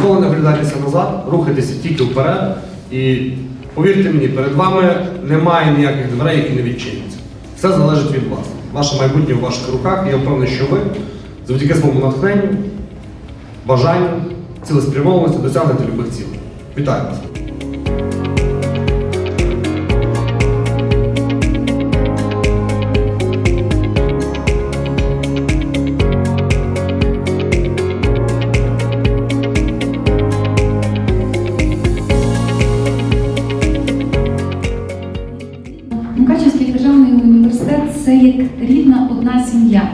Ніколи не оглядайтеся назад, рухайтеся тільки вперед. І повірте мені, перед вами немає ніяких дверей, які не відчиняться. Все залежить від вас. Ваше майбутнє в ваших руках. І я впевнений, що ви завдяки своєму натхненню, бажанню, цілеспрямованості досягнете любих цілей. Вітаю вас! Це як рідна одна сім'я.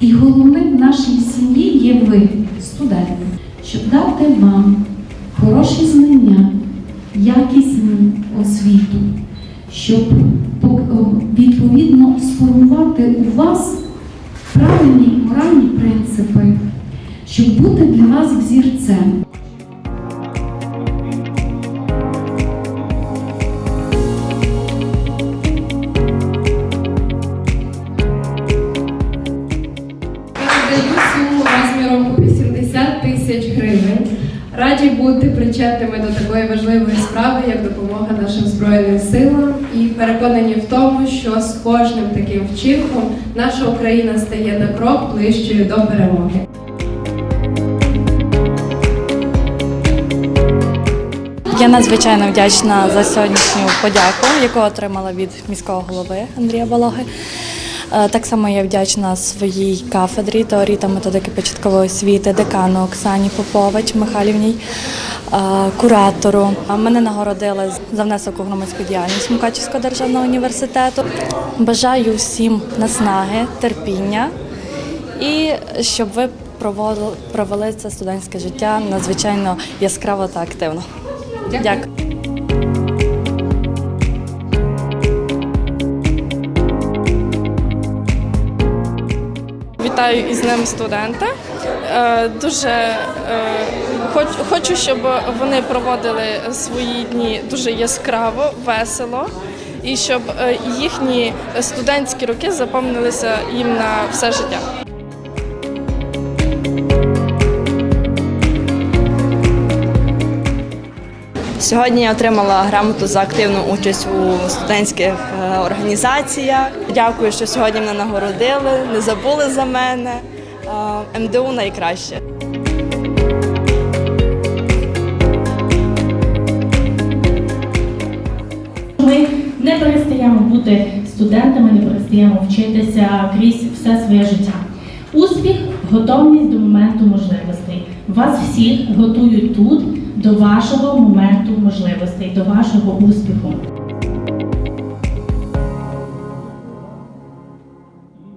І головним в нашій сім'ї є ви, студенти, щоб дати вам хороші знання, якісну освіту, щоб відповідно сформувати у вас правильні моральні принципи, щоб бути для вас взірцем. Раді бути причетними до такої важливої справи, як допомога нашим Збройним силам, і переконані в тому, що з кожним таким вчинком наша Україна стає на крок ближчою до перемоги. Я надзвичайно вдячна за сьогоднішню подяку, яку отримала від міського голови Андрія Балоги. Е, Так само я вдячна своїй кафедрі теорії та методики початкової освіти, декану Оксані Попович Михайлівній, е, куратору. Мене нагородили за внесок у громадську діяльність Мукачівського державного університету. Бажаю всім наснаги, терпіння і щоб ви провели це студентське життя надзвичайно яскраво та активно. Дякую. Вітаю із ним студента. Е, Дуже е, хоч- хочу, щоб вони проводили свої дні дуже яскраво, весело, і щоб е, їхні студентські роки заповнилися їм на все життя. Сьогодні я отримала грамоту за активну участь у студентських е, організаціях. Дякую, що сьогодні мене нагородили, не забули за мене. Е, МДУ найкраще. Ми не перестаємо бути студентами, не перестаємо вчитися крізь все своє життя. Успіх, готовність до моменту можливостей. Вас всіх готують тут до вашого моменту можливостей, до вашого успіху.